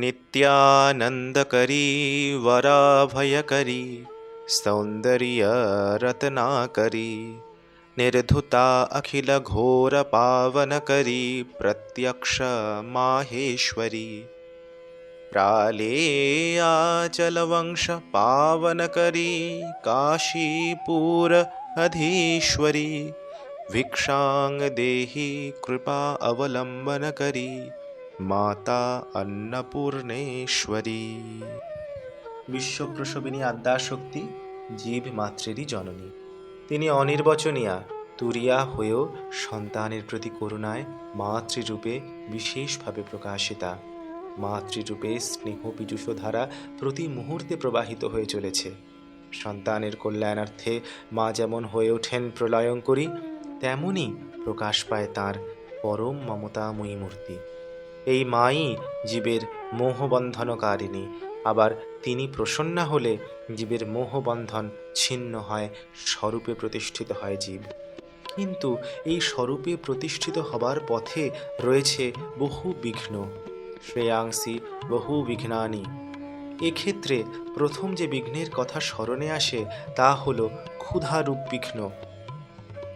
नित्यानन्दकरी वराभयकरी सौन्दर्यरत्नाकरी निर्धुता अखिलघोरपावनकरी प्रत्यक्ष माहेश्वरी प्रालेयाचलवंश पावनकरी काशीपुर अधीश्वरी भिक्षां देहि कृपा अवलम्बनकरी মাতা অন্নপূর্ণেশ্বরী। বিশ্বপ্রসবিনী আদ্যাশক্তি জীব মাতৃরই জননী। তিনি অনির্বচনীয়া, তুরিয়া হয়েও সন্তানের প্রতি করুণায় মাতৃরূপে বিশেষভাবে প্রকাশিতা। মাতৃরূপে স্নেহ পীযুষধারা প্রতি মুহূর্তে প্রবাহিত হয়ে চলেছে। সন্তানের কল্যাণার্থে মা যেমন হয়ে ওঠেন প্রলয়ঙ্করী তেমনই প্রকাশ পায় তার পরম মমতাময়ী মূর্তি। এই মাই জীবের মোহবন্ধনকারিণী। আবার তিনি প্রসন্না হলে জীবের মোহবন্ধন ছিন্ন হয়, স্বরূপে প্রতিষ্ঠিত হয় জীব। কিন্তু এই স্বরূপে প্রতিষ্ঠিত হবার পথে রয়েছে বহু বিঘ্ন। শ্রেয়াংসি, বহু বিঘ্নানি। এক্ষেত্রে প্রথম যে বিঘ্নের কথা স্মরণে আসে, তা হল ক্ষুধারূপ বিঘ্ন।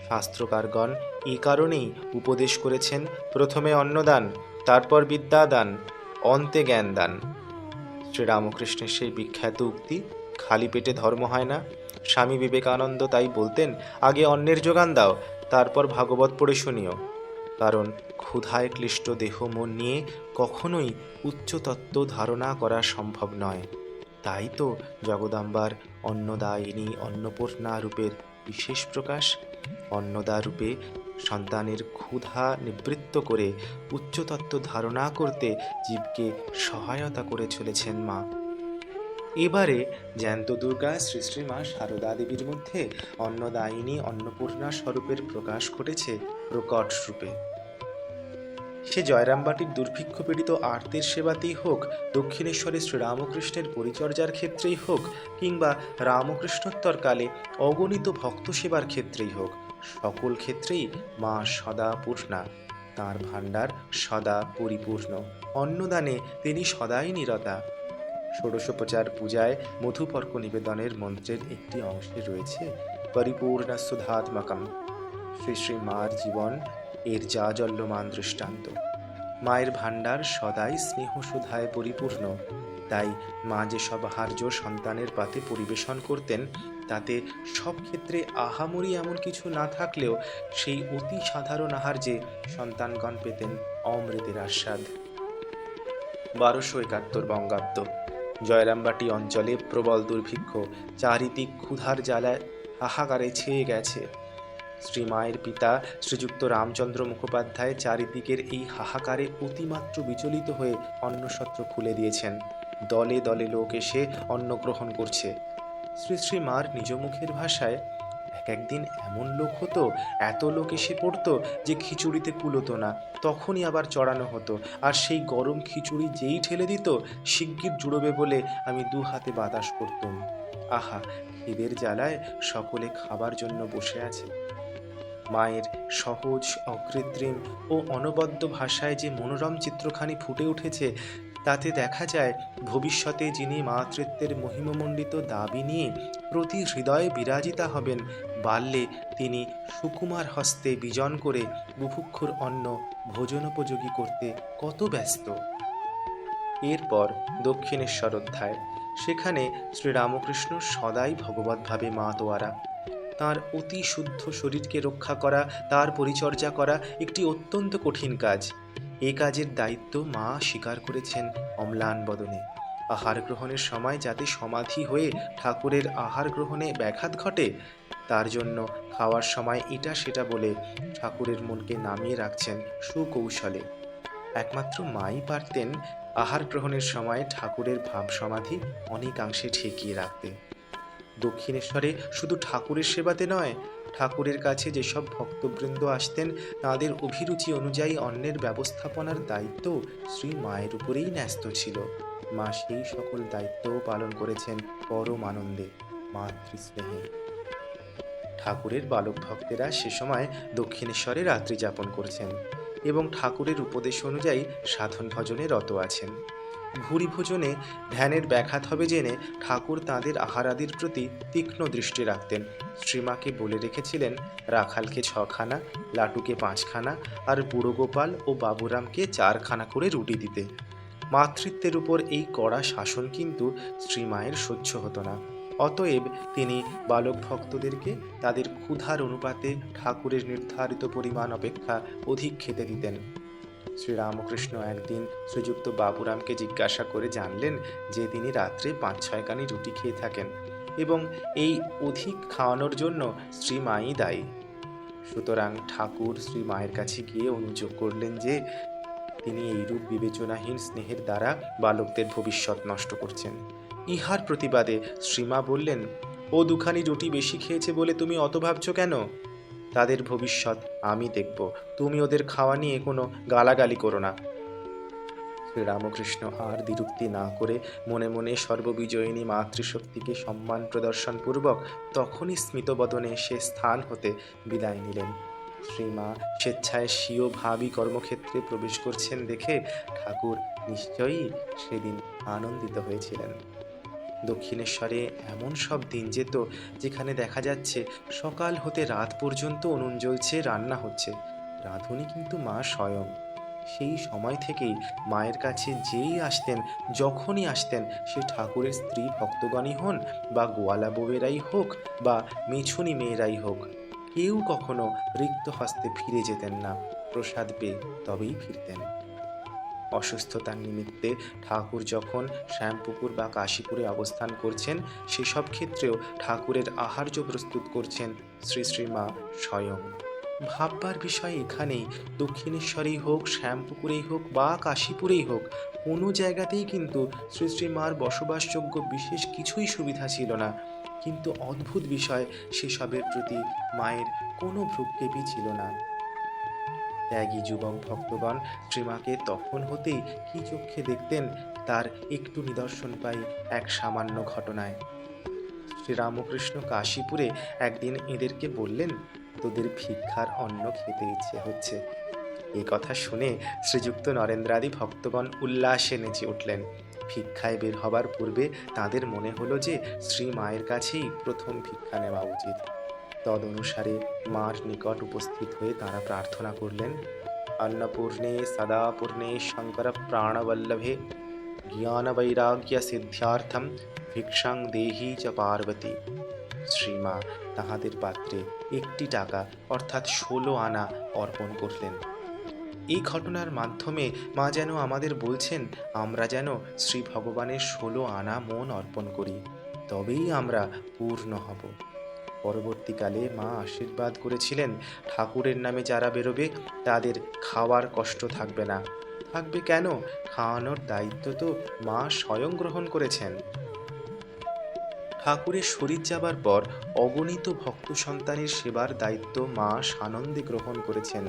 শাস্ত্রকারগণ এই কারণেই উপদেশ করেছেন, প্রথমে অন্নদান তারপর বিদ্যাদান, অন্তে জ্ঞান দান শ্রীরামকৃষ্ণের সেই বিখ্যাত উক্তি, খালি পেটে ধর্ম হয় না। স্বামী বিবেকানন্দ তাই বলতেন, আগে অন্যের যোগান দাও, তারপর ভাগবত পড়ে শুনিও। কারণ ক্ষুধায় ক্লিষ্ট দেহ মন নিয়ে কখনোই উচ্চতত্ত্ব ধারণা করা সম্ভব নয়। তাই তো জগদাম্বার অন্নদায়িনী অন্নপূর্ণা রূপের বিশেষ প্রকাশ অন্নদা রূপে সন্তানের ক্ষুধা নিবৃত্ত করে উচ্চতত্ত্ব ধারণা করতে জীবকে সহায়তা করে চলেছেন মা। এবারে জ্যান্ত দুর্গা শ্রী শ্রীমা সারদা দেবীর মধ্যে অন্নদায়িনী অন্নপূর্ণা স্বরূপের প্রকাশ ঘটেছে প্রকট রূপে। সে জয়রামবাটির দুর্ভিক্ষ পীড়িত আর্তের সেবাতেই হোক দক্ষিণেশ্বরে শ্রীরামকৃষ্ণের পরিচর্যার ক্ষেত্রেই হোক, কিংবা রামকৃষ্ণোত্তর কালে অগণিত ভক্ত সেবার ক্ষেত্রেই হোক, সকল ক্ষেত্রেই মা সদা পূর্ণা, তাঁর ভাণ্ডার সদা পরিপূর্ণ, অন্নদানে তিনি সদাই নিরতা। ষোড়শোপচার পূজায় মধুপর্ক নিবেদনের মন্ত্রের একটি অংশে রয়েছে পরিপূর্ণ সুধাত্মকম শ্রী শ্রী মার জীবন এর জাজল্যমান দৃষ্টান্ত। মায়ের ভাণ্ডার সদাই স্নেহ সুধায় পরিপূর্ণ। তাই মা যেসব আহার্য সন্তানের পাতে পরিবেশন করতেন, তাতে সব ক্ষেত্রে আহামরি এমন কিছু না থাকলেও সেই অতি সাধারণ আহার্যে সন্তানগণ পেতেন অমৃতের আস্বাদ। বারোশো একাত্তর বঙ্গাব্দ। জয়রামবাটি অঞ্চলে প্রবল দুর্ভিক্ষ, চারিদিক ক্ষুধার জ্বালায়, হাহাকারে ছেয়ে গেছে। শ্রীমায়ের পিতা শ্রীযুক্ত রামচন্দ্র মুখোপাধ্যায় চারিদিকের এই হাহাকারে অতিমাত্র বিচলিত হয়ে অন্নসত্র খুলে দিয়েছেন। দলে দলে লোক এসে অন্ন গ্রহণ করছে। শ্রী শ্রী মার নিজ মুখের ভাষায়, এক একদিন এমন লোক হতো, এত লোক এসে পড়তো যে খিচুড়িতে কুলোতো না, তখনই আবার চড়ানো হতো। আর সেই গরম খিচুড়ি যেই ঠেলে দিত, শিগগির জুড়োবে বলে আমি দু হাতে বাতাস করতুম। আহা, খিদের জ্বালায় সকলে খাবার জন্য বসে আছে। মায়ের সহজ, অকৃত্রিম ও অনবদ্য ভাষায় যে মনোরম চিত্রখানি ফুটে উঠেছে, তাতে দেখা যায় ভবিষ্যতে যিনি মাতৃত্বের মহিমমণ্ডিত দাবি নিয়ে প্রতি হৃদয়ে বিরাজিতা হবেন, বাল্যে তিনি সুকুমার হস্তে বিজন করে বুভুক্ষুর অন্ন ভোজনোপযোগী করতে কত ব্যস্ত। এরপর দক্ষিণেশ্বর অধ্যায়। সেখানে শ্রীরামকৃষ্ণ সদাই ভগবতভাবে মা তোয়ারা তার অতি শুদ্ধ শরীরকে রক্ষা করা, তার পরিচর্যা করা একটি অত্যন্ত কঠিন কাজ। এ কাজের দায়িত্ব মা স্বীকার করেছেন অম্লান বদনে। আহার গ্রহণের সময় যাতে সমাধি হয়ে ঠাকুরের আহার গ্রহণে ব্যাঘাত ঘটে, তার জন্য খাওয়ার সময় এটা সেটা বলে ঠাকুরের মনকে নামিয়ে রাখছেন সুকৌশলে। একমাত্র মাই পারতেন আহার গ্রহণের সময় ঠাকুরের ভাব সমাধি অনেকাংশে ঠেকিয়ে রাখতে। দক্ষিণেশ্বরে শুধু ঠাকুরের সেবাতে নয়, ঠাকুরের কাছে যেসব ভক্তবৃন্দ আসতেন, তাদের অভিরুচি অনুযায়ী অন্যের ব্যবস্থাপনার দায়িত্ব শ্রী মায়ের উপরেই ন্যস্ত ছিল। মা সেই সকল দায়িত্বও পালন করেছেন পরম আনন্দে মাতৃস্নেহে। ঠাকুরের বালক ভক্তেরা সে সময় দক্ষিণেশ্বরে রাত্রি যাপন করছেন এবং ঠাকুরের উপদেশ অনুযায়ী সাধন ভজনে রত আছেন। ভুরি ভোজনে ধ্যানের ব্যাঘাত হবে জেনে ঠাকুর তাঁদের আহারাদির প্রতি তীক্ষ্ণ দৃষ্টি রাখতেন। শ্রীমাকে বলে রেখেছিলেন, রাখালকে ছখানা, লাটুকে পাঁচখানা আর বুড়ো গোপাল ও বাবুরামকে চারখানা করে রুটি দিতে। মাতৃত্বের উপর এই কড়া শাসন কিন্তু শ্রীমায়ের সহ্য হতো না। অতএব তিনি বালক ভক্তদেরকে তাদের ক্ষুধার অনুপাতে ঠাকুরের নির্ধারিত পরিমাণ অপেক্ষা অধিক খেতে দিতেন। শ্রীরামকৃষ্ণ একদিন শ্রীযুক্ত বাবুরামকে জিজ্ঞাসা করে জানলেন যে তিনি রাত্রে পাঁচ ছয়খানি রুটি খেয়ে থাকেন এবং এই অধিক খাওয়ানোর জন্য শ্রীমাই দায়ী। সুতরাং ঠাকুর শ্রী মায়ের কাছে গিয়ে অনুযোগ করলেন যে তিনি এইরূপ বিবেচনাহীন স্নেহের দ্বারা বালকদের ভবিষ্যৎ নষ্ট করছেন। ইহার প্রতিবাদে শ্রীমা বললেন, ও দুখানি রুটি বেশি খেয়েছে বলে তুমি অত ভাবছ কেন? তাদের ভবিষ্যৎ আমি দেখব। তুমি ওদের খাওয়া নিয়ে কোনো গালাগালি করো না। শ্রীরামকৃষ্ণ আর দ্বিরুক্তি না করে মনে মনে সর্ববিজয়িনী মাতৃশক্তিকে সম্মান প্রদর্শনপূর্বক তখনই স্মিতবদনে সে স্থান হতে বিদায় নিলেন। শ্রীমা স্বেচ্ছায় স্বীয় ভাবি কর্মক্ষেত্রে প্রবেশ করছেন দেখে ঠাকুর নিশ্চয়ই সেদিন আনন্দিত হয়েছিলেন। দক্ষিণেশ্বরে এমন সব দিন যেত যেখানে দেখা যাচ্ছে সকাল হতে রাত পর্যন্ত উনুন জ্বলছে, রান্না হচ্ছে। রাঁধুনি কিন্তু মা স্বয়ং। সেই সময় থেকেই মায়ের কাছে যেই আসতেন, যখনই আসতেন, সে ঠাকুরের স্ত্রী ভক্তগণই হন বা গোয়ালা বউয়েরাই হোক বা মিছুনি মেয়েরাই হোক। কেউ কখনো রিক্ত হস্তে ফিরে যেতেন না। প্রসাদ পেয়ে তবেই ফিরতেন। অসুস্থতার নিমিত্তে ঠাকুর যখন শ্যামপুকুর বা কাশীপুরে অবস্থান করছেন, সেসব ক্ষেত্রেও ঠাকুরের আহার্য প্রস্তুত করছেন শ্রী শ্রীমা স্বয়ং। ভাববার বিষয় এখানেই, দক্ষিণেশ্বরেই হোক, শ্যামপুকুরেই হোক বা কাশীপুরেই হোক, কোনো জায়গাতেই কিন্তু শ্রী শ্রীমার বসবাসযোগ্য বিশেষ কিছুই সুবিধা ছিল না। কিন্তু অদ্ভুত বিষয় সেসবের প্রতি মায়ের কোনো ভ্রুক্ষেপই ছিল না। ত্যাগী যুবক ভক্তগণ শ্রীমাকে তখন হতেই কি চক্ষে দেখতেন তার একটু নিদর্শন পাই এক সামান্য ঘটনায়। শ্রীরামকৃষ্ণ কাশীপুরে একদিন এদেরকে বললেন, তোদের ভিক্ষার অন্ন খেতে ইচ্ছে হচ্ছে। এই কথা শুনে শ্রীযুক্ত নরেন্দ্রাদি ভক্তগণ উল্লাসে নেচে উঠলেন। ভিক্ষায় বের হবার পূর্বে তাদের মনে হলো যে শ্রী মায়ের কাছেই প্রথম ভিক্ষা নেওয়া উচিত। তদনুসারে মার নিকট উপস্থিত হয়ে তারা প্রার্থনা করলেন, অন্নপূর্ণে সদাপূর্ণে শঙ্কর প্রাণবল্লভে জ্ঞান বৈরাগ্য সিদ্ধার্থম ভিক্ষাং দেহি চ পার্বতী। শ্রীমা তাহাদের পাত্রে একটি টাকা, অর্থাৎ ষোলো আনা, অর্পণ করলেন। এই ঘটনার মাধ্যমে মা যেন আমাদের বলছেন, আমরা যেন শ্রী ভগবানের ষোলো আনা মন অর্পণ করি, তবেই আমরা পূর্ণ হব। পরবর্তীকালে মা আশীর্বাদ করেছিলেন, ঠাকুরের নামে যারা বেরোবে তাদের খাওয়ার কষ্ট থাকবে না। থাকবে কেন? খাওয়ানোর দায়িত্ব তো মা স্বয়ং গ্রহণ করেছেন। ঠাকুরের শরীর যাবার পর অগণিত ভক্ত সন্তানের সেবার দায়িত্ব মা সানন্দে গ্রহণ করেছেন।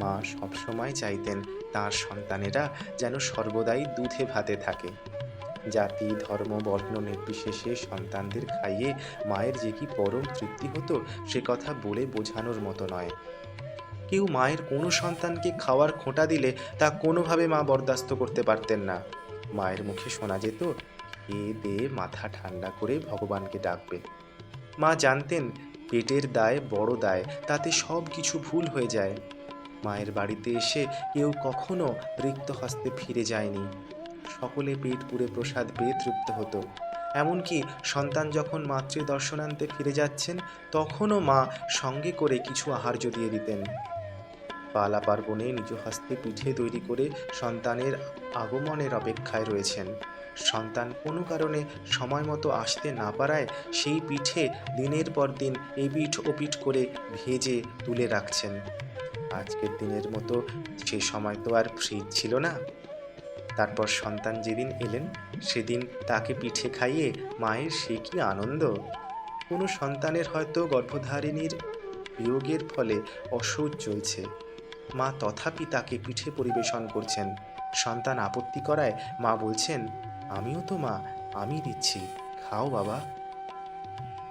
মা সবসময় চাইতেন তার সন্তানেরা যেন সর্বদাই দুধে ভাতে থাকে। জাতি, ধর্ম, বর্ণ নির্বিশেষে সন্তানদের খাইয়ে মায়ের যে কি পরম তৃপ্তি হতো, সে কথা বলে বোঝানোর মতো নয়। কেউ মায়ের কোনো সন্তানকে খাওয়ার খোঁটা দিলে তা কোনোভাবে মা বরদাস্ত করতে পারতেন না। মায়ের মুখে শোনা যেত, এ দে মাথা ঠান্ডা করে ভগবানকে ডাকবে। মা জানতেন, পেটের দায় বড় দায়, তাতে সব কিছু ভুল হয়ে যায়। মায়ের বাড়িতে এসে কেউ কখনো রিক্ত হস্তে ফিরে যায়নি। সকলে পেট পুরে প্রসাদ পেয়ে তৃপ্ত হতো। এমনকি সন্তান যখন মাতৃ দর্শনান্তে ফিরে যাচ্ছেন, তখনও মা সঙ্গে করে কিছু আহার্য দিয়ে দিতেন। পালা পার্বণে নিজ হস্তে পিঠে তৈরি করে সন্তানের আগমনের অপেক্ষায় রয়েছেন। সন্তান কোনো কারণে সময় মতো আসতে না পারায় সেই পিঠে দিনের পর দিন এপিঠ ওপিঠ করে ভেজে তুলে রাখছেন। আজকের দিনের মতো সে সময় তো আর ফ্রিজ ছিল না। তারপর সন্তান যেদিন এলেন, সেদিন তাকে পিঠে খাইয়ে মায়ের সে কি আনন্দ? কোনো সন্তানের হয়তো গর্ভধারিণীর বিয়োগের ফলে অসৌচ চলছে মা তথাপি তাকে পিঠে পরিবেশন করছেন। সন্তান আপত্তি করায় মা বলছেন, আমিও তো মা, আমি দিচ্ছি, খাও বাবা।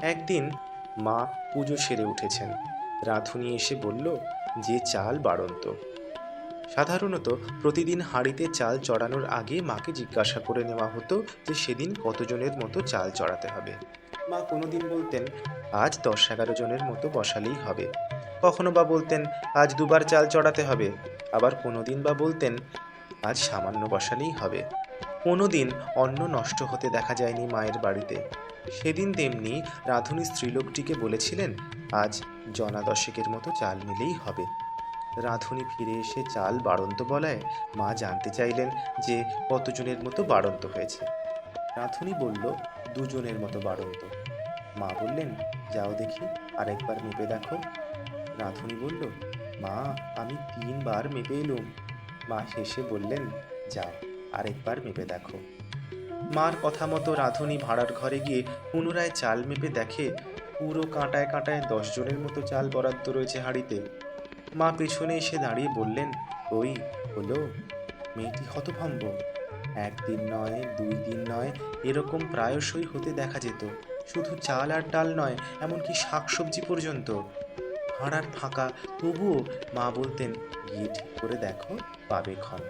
একদিন মা পুজো সেরে উঠেছেন। রাঁধুনি এসে বলল, যে চাল বাড়ন্ত। সাধারণত প্রতিদিন হাঁড়িতে চাল চড়ানোর আগে মাকে জিজ্ঞাসা করে নেওয়া হতো যে সেদিন কতজনের মতো চাল চড়াতে হবে। মা কোনোদিন বলতেন, আজ দশ এগারো জনের মতো বসালেই হবে। কখনো বা বলতেন, আজ দুবার চাল চড়াতে হবে। আবার কোনোদিন বা বলতেন, আজ সামান্য বসালেই হবে। কোনোদিন অন্ন নষ্ট হতে দেখা যায়নি মায়ের বাড়িতে। সেদিন তেমনি রাঁধুনি স্ত্রীলোকটিকে বলেছিলেন, আজ জনা দশেকের মতো চাল নিলেই হবে। রাঁধুনি ফিরে এসে চাল বাড়ন্ত বলায় মা জানতে চাইলেন যে কতজনের মতো বাড়ন্ত হয়েছে। রাঁধুনি বলল, দুজনের মতো বাড়ন্ত। মা বললেন, যাও দেখি, আরেকবার মেপে দেখো। রাঁধুনি বলল, মা, আমি তিনবার মেপে এলুম। মা হেসে বললেন, যাও, আরেকবার মেপে দেখো। মার কথা মতো রাঁধুনি ভাড়ার ঘরে গিয়ে পুনরায় চাল মেপে দেখে পুরো কাঁটায় কাঁটায় দশ জনের মতো চাল বরাদ্দ রয়েছে হাঁড়িতে। মা পেছনে এসে দাঁড়িয়ে বললেন, ওই হলো মেয়েটি হতভম্ব। একদিন নয়, দুই দিন নয়, এরকম প্রায়শই হতে দেখা যেত। শুধু চাল আর ডাল নয়, এমনকি শাকসবজি পর্যন্ত। ভাড়ার ফাঁকা, তবুও মা বলতেন, গিয়ে ঠিক করে দেখো, পাবে ক্ষণ।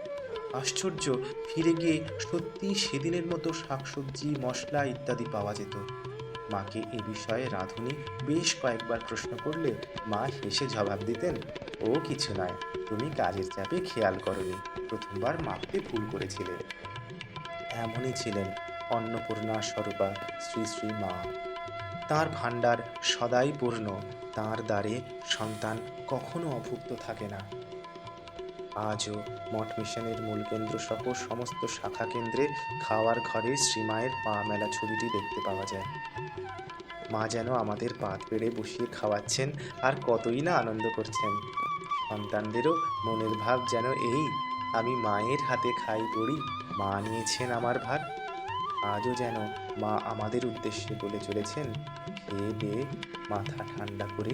আশ্চর্য, ফিরে গিয়ে সত্যি সেদিনের মতো শাকসবজি, মশলা ইত্যাদি পাওয়া যেত। মাকে এ বিষয়ে রাঁধুনি বেশ কয়েকবার প্রশ্ন করলে মা হেসে জবাব দিতেন ও কিছু নয়। তুমি কাজের চাপে খেয়াল করনি। প্রথমবার মাপতে ভুল করেছিলে। এমনই ছিলেন অন্নপূর্ণা স্বরূপা, শ্রী শ্রী মা। তার ভাণ্ডার সদাই পূর্ণ। তাঁর দ্বারে সন্তান কখনো অভুক্ত থাকে না। আজও মঠ মিশনের মূল কেন্দ্র সহ সমস্ত শাখা কেন্দ্রে খাওয়ার ঘরে শ্রীমায়ের পা মেলা ছবিটি দেখতে পাওয়া যায়। মা যেন আমাদের পাত পেড়ে বসিয়ে খাওয়াচ্ছেন আর কতই না আনন্দ করছেন। সন্তানদেরও মনের ভাব যেন এই, আমি মায়ের হাতে খাই পড়ি, মা নিয়েছেন আমার ভাত আজও যেন মা আমাদের উদ্দেশ্যে বলে চলেছেন খেয়ে দে মাথা ঠান্ডা করে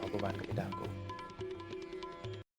ভগবানকে ডাকো।